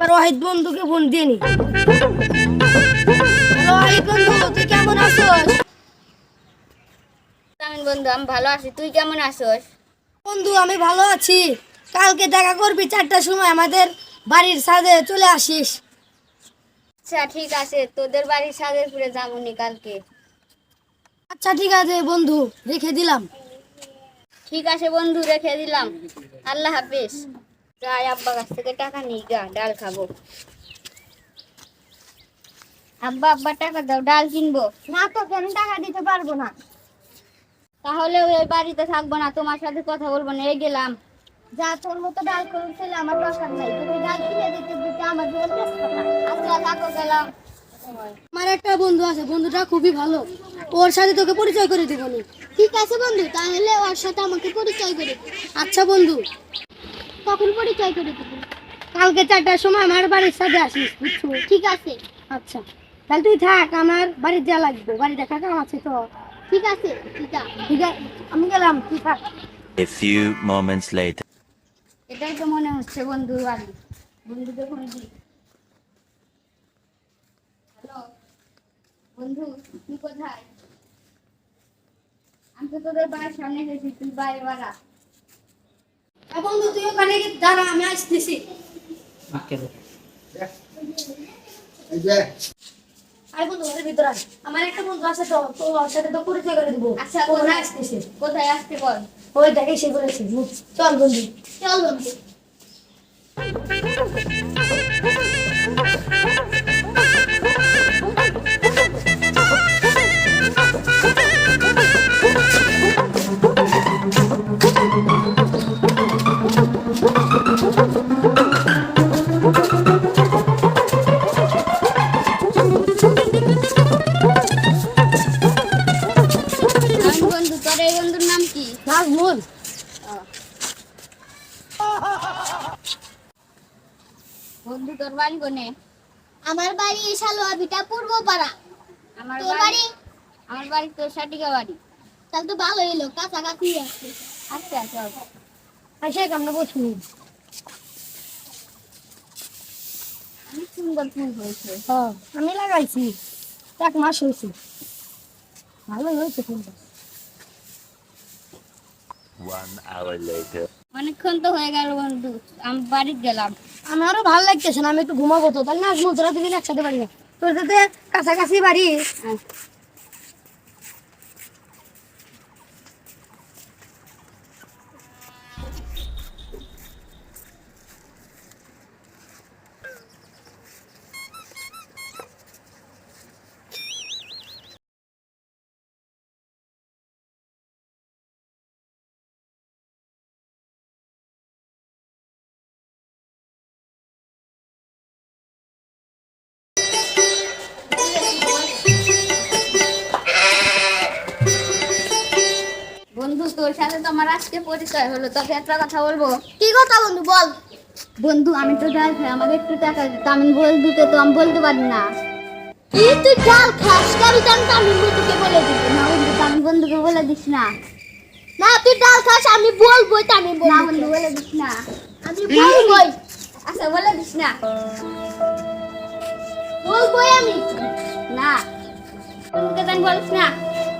ওয়াহিদ বন্ধুকে ফোন দিয়ে নি। ওয়াহিদ বন্ধু তুই কেমন আছোস? বন্ধু আমি ভালো আছি। তুই কেমন আছোস? বন্ধু আমি ভালো আছি। কালকে দেখা করবি চারটার সময় আমাদের বাড়ির ছাদে চলে আসিস। আচ্ছা ঠিক আছে। তোদের বাড়ির সাগরপুরে যাবনি কালকে। আচ্ছা ঠিক আছে বন্ধু রেখে দিলাম। ঠিক আছে বন্ধু রেখে দিলাম। আল্লাহ হাফিজ। যাই আব্বা কাছ থেকে টাকা নিই গা ডাল খাব। আব্বা আব্বা, টাকা দাও, ডাল কিনবো। না তো কেন টাকা দিতে পারব না। তাহলে ওই বাড়িতে থাকব না, তোমার সাথে কথা বলব না, এই গেলাম। যা তোর মতো ডাল করে ছেলে, আমার দরকার নাই। তুমি ডাল কিনে দিতে দিতে আমার জীবন আচ্ছা থাকো, গেলাম। আমার একটা বন্ধু আছে, বন্ধুটা খুবই ভালো। ওর সাথে তোকে পরিচয় করে দিব ঠিক আছে বন্ধু? তাহলে ওর সাথে আমাকে পরিচয় করে আচ্ছা বন্ধু। কখন পরিচয় করে দিবি কালকে চারটার সময় আমার বাড়ির সাথে আসিস বুঝছ? ঠিক আছে? আচ্ছা। তাহলে তুই থাক আমার বাড়ির যা লাগবে বাড়ি দেখা কাম আছে তো। ঠিক আছে? ঠিক আছে আমি গেলাম তুই থাক। A few moments later. এটাই তো মনে হচ্ছে বন্ধুর বাড়ি। বন্ধুকে ফোন দি হ্যালো? বন্ধু তুই কোথায়? আমি তো তোদের বাড়ির সামনে গেছি তুই বাইরে বাড়া আর বন্ধু তুই ওখানে গিয়ে দাঁড়া আমি আসতেছি। আরে বন্ধু ওর ভিতরে। আমার একটা বন্ধু আছে তো তো ওর সাথে তো পরিচয় করে দিব। আচ্ছা, ও কোথায়? আসতেছে। কোথায়? আসতে বল। ওই দেখে সে বলেছে চল বন্ধু। চল বন্ধু। তোর বাড়ি কোনে আমার বাড়ি সালোয়াবিটা পূর্ব পাড়া আমার তোর বাড়ি? আমার বাড়ি তোর সাটিকা বাড়ি। তাহলে তো ভালো এলো কাছাকাছি আছে। আচ্ছা চল আসে আমরা বসবো অনেক সুন্দর ফুল হয়েছে। হ্যাঁ আমি লাগাইছি। এক মাস হয়েছে। ভালো হয়েছে ফুলটা One hour later. অনেকক্ষণ তো হয়ে গেল বন্ধু আমি বাড়ি গেলাম। আমারও ভালো লাগতেছে না, আমি একটু ঘুমাবো তো, তাহলে না আসব তোরা দুদিন একসাথে বাড়ি। তোর সাথে কাছাকাছি বাড়ি তোর সাথে তো আমার আজকে পরিচয় হলো তোকে একটা কথা বলব? কি কথা বন্ধু বল। বন্ধু আমি তো ডাল খাই আমাকে একটু টাকা দিতে আমি বন্ধুকে তো আমি বলতে পারি না। কি তুই ডাল খাস? আমি বন্ধুকে বলে দিব। না বন্ধু আমি বন্ধুকে বলে দিস না। না তুই ডাল খাস আমি বলবোই তা আমি না বলব বন্ধু বলে দিস না। আমি বলবোই। আচ্ছা বলে দিস না। বলবোই আমি। না। বন্ধুকে বলিস না।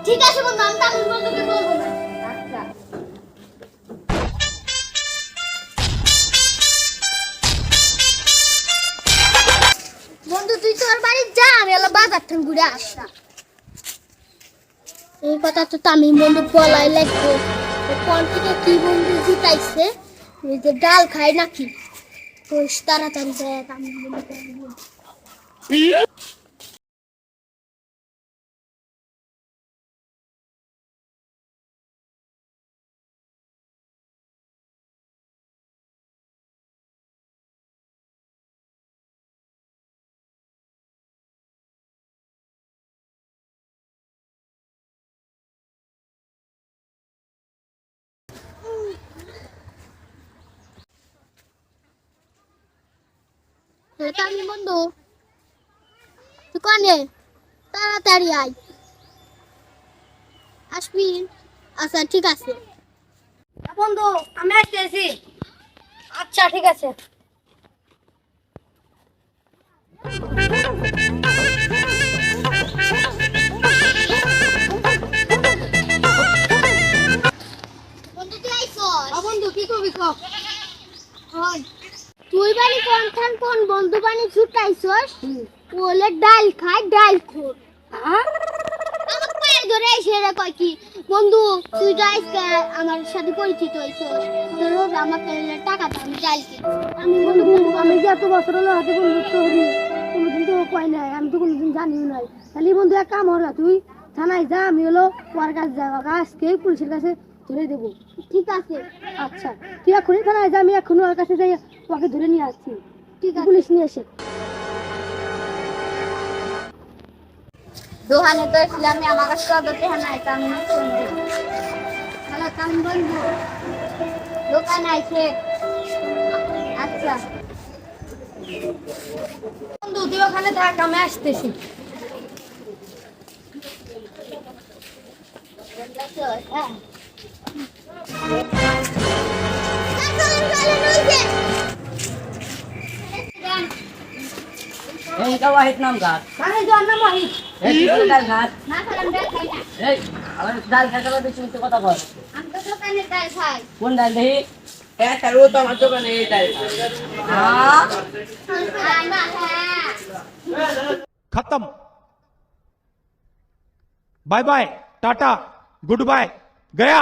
ঠিক আছে বন্ধু আমি তামিল বন্ধুকে বলব না বাজার ঘুরে আসা। এই কথা তো তামিল বন্ধু পলাই লাগবে। থেকে কি বন্ধু জিতাইছে? যে ডাল খায় নাকি? তো তাড়াতাড়ি যায় তামিল বন্ধুকে তামিল বন্ধু। তুই কনে তাড়াতাড়ি আয়। আসবি? আচ্ছা ঠিক আছে। বন্ধু আমি আসতেছি। আচ্ছা ঠিক আছে। বন্ধু তুই আইসস? বন্ধু কি করবি কর বানি কোন খান কোন বন্ধু বানি ছুটাইছস? ওলে ডাল খায় ডাল খোর। আমার পায়ে ধরে এসে রে কয় কি বন্ধু তুই তো আজকে আমার সাথে পরিচিত হইছস তোর রোজ আমাকে টাকা দাও আমি ডাল কিনি আমি বন্ধু বন্ধু আমি যে এত বছর হলো হাতে বন্ধুত্ব করি কোনোদিন তো কয় নাই আমি তো কোনোদিন জানিও নাই। তাহলে বন্ধু এক কাম হলো তুই থানায় যা আমি হলো ওর কাছে যাব আজকে পুলিশের কাছে ধরে দেবো। ঠিক আছে। আচ্ছা তুই এখনই থানায় যা আমি এখনই ওর কাছে যাই ওকে ধরে নিয়ে আসছি। ঠিক আছে। পুলিশ নিয়ে এসে। দোকানে তো ছিলাম আমার কাছে তো নাই তা আমি হ্যালো কাম বন্ধু দোকান আছে। আচ্ছা। বন্ধু তুই ওখানে থাক আমি আসতেছি। হ্যাঁ। Eh, ikaw wahit nam gat. Kanin doon na mo hit. Eh, ikaw dal gat. Na kalam dal kay na. Eh, awan dal kay ka ba bisu ko ta ko. Ang kaso ka ni dal kay. Kun dal dai. Eh, taru to mato ka ni dal. Ha? खत्म bye bye tata good bye गया